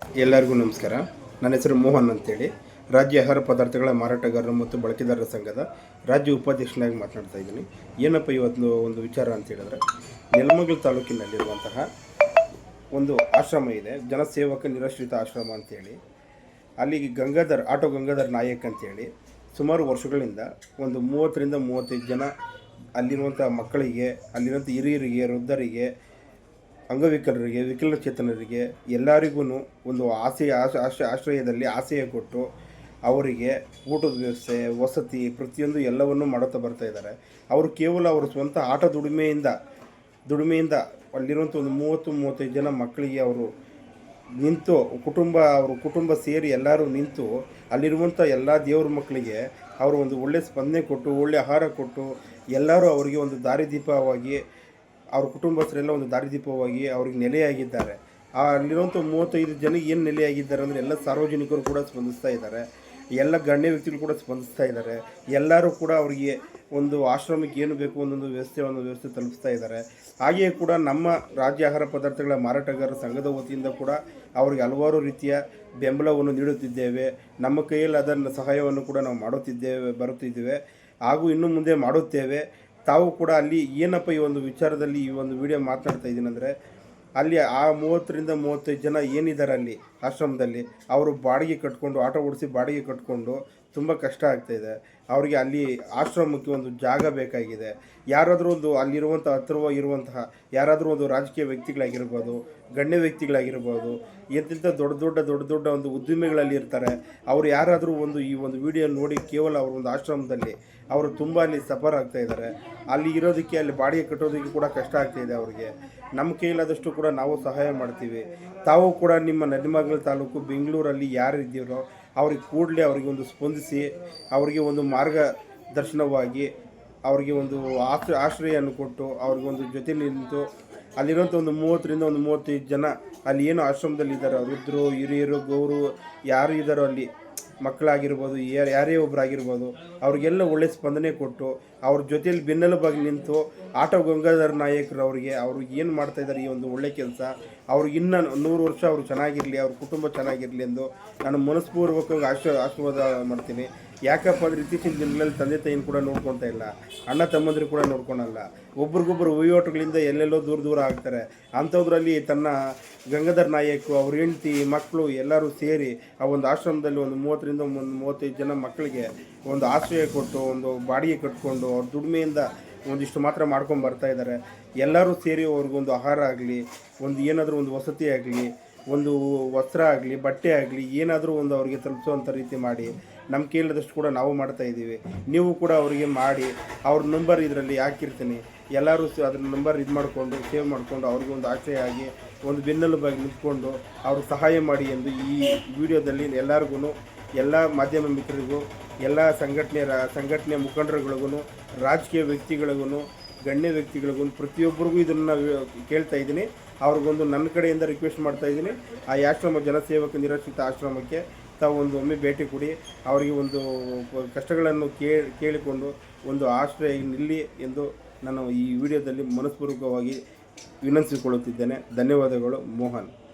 ಎಲ್ಲರಿಗೂ ನಮಸ್ಕಾರ. ನನ್ನ ಹೆಸರು ಮೋಹನ್ ಅಂತೇಳಿ. ರಾಜ್ಯ ಆಹಾರ ಪದಾರ್ಥಗಳ ಮಾರಾಟಗಾರರು ಮತ್ತು ಬಳಕೆದಾರರ ಸಂಘದ ರಾಜ್ಯ ಉಪಾಧ್ಯಕ್ಷನಾಗಿ ಮಾತನಾಡ್ತಾ ಇದ್ದೀನಿ. ಏನಪ್ಪ ಇವತ್ತು ಒಂದು ವಿಚಾರ ಅಂತ ಹೇಳಿದ್ರೆ, ನೆಲಮಂಗಲ ತಾಲೂಕಿನಲ್ಲಿರುವಂತಹ ಒಂದು ಆಶ್ರಮ ಇದೆ. ಜನಸೇವಕ ನಿರಾಶ್ರಿತ ಆಶ್ರಮ ಅಂತೇಳಿ. ಅಲ್ಲಿಗೆ ಗಂಗಾಧರ್, ಆಟೋ ಗಂಗಾಧರ್ ನಾಯಕ್ ಅಂತೇಳಿ ಸುಮಾರು ವರ್ಷಗಳಿಂದ ಒಂದು ಮೂವತ್ತರಿಂದ ಮೂವತ್ತೈದು ಜನ ಅಲ್ಲಿರುವಂಥ ಮಕ್ಕಳಿಗೆ ಅಲ್ಲಿರುವಂಥ ಹಿರಿಯರಿಗೆ, ವೃದ್ಧರಿಗೆ ಅಂಗವಿಕಲರಿಗೆ, ವಿಕಲಚೇತನರಿಗೆ ಎಲ್ಲರಿಗೂ ಒಂದು ಆಸೆಯ, ಆಶ ಆಶ, ಆಶ್ರಯದಲ್ಲಿ ಆಸೆಯ ಕೊಟ್ಟು ಅವರಿಗೆ ಊಟದ ವ್ಯವಸ್ಥೆ, ವಸತಿ, ಪ್ರತಿಯೊಂದು ಎಲ್ಲವನ್ನೂ ಮಾಡುತ್ತಾ ಬರ್ತಾ ಇದ್ದಾರೆ. ಅವರು ಕೇವಲ ಅವರ ಸ್ವಂತ ಆಟ ದುಡಿಮೆಯಿಂದ ದುಡಿಮೆಯಿಂದ ಅಲ್ಲಿರುವಂಥ ಒಂದು ಮೂವತ್ತು, ಮೂವತ್ತೈದು ಜನ ಮಕ್ಕಳಿಗೆ ಅವರು ನಿಂತು ಕುಟುಂಬ, ಅವರು ಕುಟುಂಬ ಸೇರಿ ಎಲ್ಲರೂ ನಿಂತು ಅಲ್ಲಿರುವಂಥ ಎಲ್ಲ ದೇವ್ರ ಮಕ್ಕಳಿಗೆ ಅವರು ಒಂದು ಒಳ್ಳೆಯ ಸ್ಪಂದನೆ ಕೊಟ್ಟು ಒಳ್ಳೆಯ ಆಹಾರ ಕೊಟ್ಟು ಎಲ್ಲರೂ ಅವರಿಗೆ ಒಂದು ದಾರಿದೀಪವಾಗಿ ಅವ್ರ ಕುಟುಂಬಸ್ಥರೆಲ್ಲ ಒಂದು ದಾರಿದೀಪವಾಗಿ ಅವ್ರಿಗೆ ನೆಲೆಯಾಗಿದ್ದಾರೆ. ಅಲ್ಲಿರುವಂಥ ಮೂವತ್ತೈದು ಜನ ಏನು ನೆಲೆಯಾಗಿದ್ದಾರೆ ಅಂದರೆ ಎಲ್ಲ ಸಾರ್ವಜನಿಕರು ಕೂಡ ಸ್ಪಂದಿಸ್ತಾ ಇದ್ದಾರೆ. ಎಲ್ಲ ಗಣ್ಯ ವ್ಯಕ್ತಿಗಳು ಕೂಡ ಸ್ಪಂದಿಸ್ತಾ ಇದ್ದಾರೆ. ಎಲ್ಲರೂ ಕೂಡ ಅವರಿಗೆ ಒಂದು ಆಶ್ರಮಕ್ಕೆ ಏನು ಬೇಕು ಒಂದೊಂದು ವ್ಯವಸ್ಥೆ ಒಂದು ವ್ಯವಸ್ಥೆ ತಲುಪಿಸ್ತಾ ಇದ್ದಾರೆ. ಹಾಗೆಯೇ ಕೂಡ ನಮ್ಮ ರಾಜ್ಯ ಆಹಾರ ಪದಾರ್ಥಗಳ ಮಾರಾಟಗಾರರ ಸಂಘದ ವತಿಯಿಂದ ಕೂಡ ಅವರಿಗೆ ಹಲವಾರು ರೀತಿಯ ಬೆಂಬಲವನ್ನು ನೀಡುತ್ತಿದ್ದೇವೆ. ನಮ್ಮ ಕೈಯಲ್ಲಿ ಅದನ್ನು ಸಹಾಯವನ್ನು ಕೂಡ ನಾವು ಮಾಡುತ್ತಿದ್ದೇವೆ, ಬರುತ್ತಿದ್ದೇವೆ. ಹಾಗೂ ಇನ್ನು ಮುಂದೆ ಮಾಡುತ್ತೇವೆ. ತಾವು ಕೂಡ ಅಲ್ಲಿ ಏನಪ್ಪ ಈ ಒಂದು ವಿಚಾರದಲ್ಲಿ ಈ ಒಂದು ವಿಡಿಯೋ ಮಾತಾಡ್ತಾ ಇದ್ದೀನಿ ಅಂದರೆ, ಅಲ್ಲಿ ಆ ಮೂವತ್ತರಿಂದ ಮೂವತ್ತೈದು ಜನ ಏನಿದ್ದಾರೆ ಅಲ್ಲಿ ಆಶ್ರಮದಲ್ಲಿ, ಅವರು ಬಾಡಿಗೆ ಕಟ್ಕೊಂಡು, ಆಟೋ ಓಡಿಸಿ ಬಾಡಿಗೆ ಕಟ್ಕೊಂಡು ತುಂಬ ಕಷ್ಟ ಆಗ್ತಾಯಿದೆ ಅವರಿಗೆ ಅಲ್ಲಿ ಆಶ್ರಮಕ್ಕೆ ಒಂದು ಜಾಗ ಬೇಕಾಗಿದೆ. ಯಾರಾದರೂ ಒಂದು ಅಲ್ಲಿರುವಂಥ ಹತ್ತಿರ ಇರುವಂತಹ ಯಾರಾದರೂ ಒಂದು ರಾಜಕೀಯ ವ್ಯಕ್ತಿಗಳಾಗಿರ್ಬೋದು, ಗಣ್ಯ ವ್ಯಕ್ತಿಗಳಾಗಿರ್ಬೋದು, ಎಂತೆಂಥ ದೊಡ್ಡ ದೊಡ್ಡ ದೊಡ್ಡ ದೊಡ್ಡ ಒಂದು ಉದ್ದಿಮೆಗಳಲ್ಲಿ ಇರ್ತಾರೆ. ಅವರು ಯಾರಾದರೂ ಒಂದು ಈ ಒಂದು ವಿಡಿಯೋ ನೋಡಿ ಕೇವಲ ಅವ್ರ ಒಂದು ಆಶ್ರಮದಲ್ಲಿ ಅವರು ತುಂಬ ಅಲ್ಲಿ ಸಫರ್ ಆಗ್ತಾ ಇದ್ದಾರೆ. ಅಲ್ಲಿ ಇರೋದಕ್ಕೆ, ಅಲ್ಲಿ ಬಾಡಿಗೆ ಕಟ್ಟೋದಕ್ಕೆ ಕೂಡ ಕಷ್ಟ ಆಗ್ತಾಯಿದೆ ಅವರಿಗೆ. ನಮ್ಮ ಕೈಲಾದಷ್ಟು ಕೂಡ ನಾವು ಸಹಾಯ ಮಾಡ್ತೀವಿ. ತಾವು ಕೂಡ ನಿಮ್ಮ ನೆಲಮಂಗಲ ತಾಲೂಕು ಬೆಂಗಳೂರಲ್ಲಿ ಯಾರು ಇದ್ದೀರೋ ಅವ್ರಿಗೆ ಕೂಡಲೇ ಅವರಿಗೆ ಒಂದು ಸ್ಪಂದಿಸಿ ಅವರಿಗೆ ಒಂದು ಮಾರ್ಗದರ್ಶನವಾಗಿ ಅವರಿಗೆ ಒಂದು ಆಶ್ರ, ಆಶ್ರಯವನ್ನು ಕೊಟ್ಟು ಅವ್ರಿಗೆ ಒಂದು ಜೊತೆಲಿ ನಿಂತು ಅಲ್ಲಿರೋಂಥ ಒಂದು ಮೂವತ್ತರಿಂದ ಒಂದು ಮೂವತ್ತೈದು ಜನ ಅಲ್ಲಿ ಏನು ಆಶ್ರಮದಲ್ಲಿ ಇದ್ದಾರೆ ವೃದ್ಧರು, ಹಿರಿಯರು ಗೌರು ಯಾರು ಇದ್ದಾರೋ ಅಲ್ಲಿ ಮಕ್ಕಳಾಗಿರ್ಬೋದು, ಯಾರು, ಯಾರೇ ಒಬ್ಬರಾಗಿರ್ಬೋದು ಅವ್ರಿಗೆಲ್ಲ ಒಳ್ಳೆ ಸ್ಪಂದನೆ ಕೊಟ್ಟು ಅವ್ರ ಜೊತೆಯಲ್ಲಿ ಬೆನ್ನೆಲುಬಾಗಿ ನಿಂತು ಆಟೋ ಗಂಗಾಧರ ನಾಯಕರು ಅವರಿಗೆ, ಅವರು ಏನು ಮಾಡ್ತಾ ಇದ್ದಾರೆ ಈ ಒಂದು ಒಳ್ಳೆ ಕೆಲಸ ಅವ್ರಿಗೆ ಇನ್ನೂ ನೂರು ವರ್ಷ ಅವರು ಚೆನ್ನಾಗಿರಲಿ, ಅವ್ರ ಕುಟುಂಬ ಚೆನ್ನಾಗಿರಲಿ ಎಂದು ನಾನು ಮನಸ್ಪೂರ್ವಕವಾಗಿ ಆಶ, ಆಶೀರ್ವಾದ ಮಾಡ್ತೀನಿ. ಯಾಕಪ್ಪ ಅಂದರೆ ಇತ್ತೀಚಿನ ದಿನಗಳಲ್ಲಿ ತಂದೆ ತಾಯಿನ ಕೂಡ ನೋಡ್ಕೊತಾ ಇಲ್ಲ, ಅಣ್ಣ ತಮ್ಮಂದಿರು ಕೂಡ ನೋಡ್ಕೊಳಲ್ಲ. ಒಬ್ರಿಗೊಬ್ರು ವಹಿವಾಟುಗಳಿಂದ ಎಲ್ಲೆಲ್ಲೋ ದೂರ ದೂರ ಆಗ್ತಾರೆ. ಅಂಥದ್ರಲ್ಲಿ ತನ್ನ ಗಂಗಾಧರ್ ನಾಯಕ್, ಅವ್ರ ಹೆಂಡತಿ ಮಕ್ಕಳು ಎಲ್ಲರೂ ಸೇರಿ ಆ ಒಂದು ಆಶ್ರಮದಲ್ಲಿ ಒಂದು ಮೂವತ್ತರಿಂದ ಒಂದು ಮೂವತ್ತೈದು ಜನ ಮಕ್ಕಳಿಗೆ ಒಂದು ಆಶ್ರಯ ಕೊಟ್ಟು, ಒಂದು ಬಾಡಿಗೆ ಕಟ್ಕೊಂಡು ಅವ್ರ ದುಡಿಮೆಯಿಂದ ಒಂದಿಷ್ಟು ಮಾತ್ರ ಮಾಡ್ಕೊಂಡು ಬರ್ತಾ ಇದ್ದಾರೆ. ಎಲ್ಲರೂ ಸೇರಿ ಅವ್ರಿಗೊಂದು ಆಹಾರ ಆಗಲಿ, ಒಂದು ಏನಾದರೂ ಒಂದು ವಸತಿ ಆಗಲಿ ಒಂದು ವಸ್ತ್ರ ಆಗಲಿ, ಬಟ್ಟೆ ಆಗಲಿ, ಏನಾದರೂ ಒಂದು ಅವರಿಗೆ ತಲುಪಿಸುವಂಥ ರೀತಿ ಮಾಡಿ ನಮ್ಮ ಕೇಳಿದಷ್ಟು ಕೂಡ ನಾವು ಮಾಡ್ತಾ ಇದ್ದೀವಿ. ನೀವು ಕೂಡ ಅವರಿಗೆ ಮಾಡಿ, ಅವ್ರ ನಂಬರ್ ಇದರಲ್ಲಿ ಹಾಕಿರ್ತೀನಿ. ಎಲ್ಲರೂ ಅದ್ರ ನಂಬರ್ ಇದು ಮಾಡಿಕೊಂಡು ಸೇವ್ ಮಾಡಿಕೊಂಡು, ಅವ್ರಿಗೆ ಒಂದು ಆಶ್ರಯ ಆಗಿ ಒಂದು ಬೆನ್ನೆಲುಬಾಗಿ ನಿಂತ್ಕೊಂಡು ಅವ್ರ ಸಹಾಯ ಮಾಡಿ ಎಂದು ಈ ವಿಡಿಯೋದಲ್ಲಿ ಎಲ್ಲರಿಗೂ ಎಲ್ಲ ಮಾಧ್ಯಮ ಮಿತ್ರರಿಗೂ, ಎಲ್ಲ ಸಂಘಟನೆ ಸಂಘಟನೆ ಮುಖಂಡರುಗಳಿಗೂ ರಾಜಕೀಯ ವ್ಯಕ್ತಿಗಳಿಗೂ ಗಣ್ಯ ವ್ಯಕ್ತಿಗಳಿಗೂ ಪ್ರತಿಯೊಬ್ಬರಿಗೂ ಇದನ್ನು ಕೇಳ್ತಾ ಇದ್ದೀನಿ. ಅವ್ರಿಗೊಂದು ನನ್ನ ಕಡೆಯಿಂದ ರಿಕ್ವೆಸ್ಟ್ ಮಾಡ್ತಾ ಇದ್ದೀನಿ. ಆ ಆಶ್ರಮ ಜನಸೇವಕ ನಿರಾಶ್ರಿತ ಆಶ್ರಮಕ್ಕೆ ತಾವು ಒಂದು ಒಮ್ಮೆ ಭೇಟಿ ಕೊಡಿ. ಅವರಿಗೆ ಒಂದು ಕಷ್ಟಗಳನ್ನು ಕೇಳಿ ಕೇಳಿಕೊಂಡು ಒಂದು ಆಶ್ರಯ ನಿಲ್ಲಿ ಎಂದು ನಾನು ಈ ವಿಡಿಯೋದಲ್ಲಿ ಮನಸ್ಪೂರ್ವಕವಾಗಿ ವಿನಂತಿಸಿಕೊಳ್ಳುತ್ತಿದ್ದೇನೆ. ಧನ್ಯವಾದಗಳು, ಮೋಹನ್.